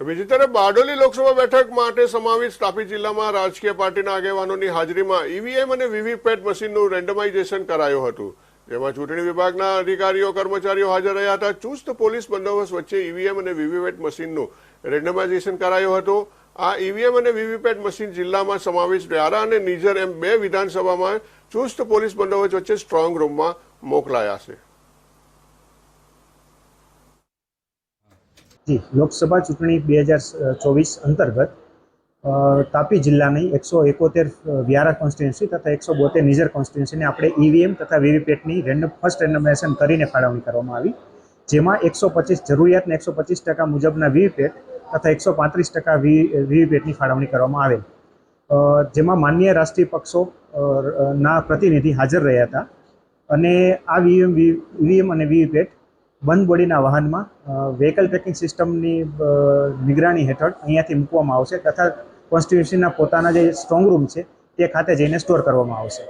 બીજી તરફ બારડોલી લોકસભા બેઠક માટે સમાવિત તાપી જિલ્લામાં રાજકીય પાર્ટીના આગેવાનોની હાજરીમાં ઈવીએમ અને વીવીપેટ મશીનનું રેન્ડમાઇઝેશન કરાયું હતું. જેમાં ચૂંટણી વિભાગના અધિકારીઓ, કર્મચારીઓ હાજર રહ્યા હતા. ચુસ્ત પોલીસ બંદોબસ્ત વચ્ચે ઈવીએમ અને વીવીપેટ મશીનનું રેન્ડમાઇઝેશન કરાયું હતું. આ ઈવીએમ અને વીવીપેટ મશીન જિલ્લામાં સમાવેશ વ્યારા અને નિઝર એમ બે વિધાનસભામાં ચુસ્ત પોલીસ બંદોબસ્ત વચ્ચે સ્ટ્રોંગ રૂમમાં મોકલાયા છે. જી, લોકસભા ચૂંટણી બે હજાર ચોવીસ અંતર્ગત તાપી જિલ્લાની એકસો એકોતેર વ્યારા કોન્સ્ટિટ્યુન્સી તથા એકસો બોતેર નિઝર કોન્સ્ટિટ્યુન્સીને આપણે ઈવીએમ તથા વીવીપેટની રેન્ડમ ફર્સ્ટ રેન્ડમાઇઝેશન કરીને ફાળવણી કરવામાં આવી. જેમાં એકસો પચીસ જરૂરિયાતને એકસો પચીસ ટકા મુજબના વીવીપેટ તથા એકસો પાંત્રીસ ટકા વીવીપેટની ફાળવણી કરવામાં આવેલ. જેમાં માન્ય રાષ્ટ્રીય પક્ષો ના પ્રતિનિધિ હાજર રહ્યા હતા. અને આ વીએમ વીવીએમ અને વીવીપેટ બંધ બોડીના વાહનમાં વ્હીકલ ટ્રેકિંગ સિસ્ટમની નિગરાણી હેઠળ અહીંયાથી મૂકવામાં આવશે તથા કોન્સ્ટિટ્યુશનના પોતાના જે સ્ટ્રોંગ રૂમ છે તે ખાતે જઈને સ્ટોર કરવામાં આવશે.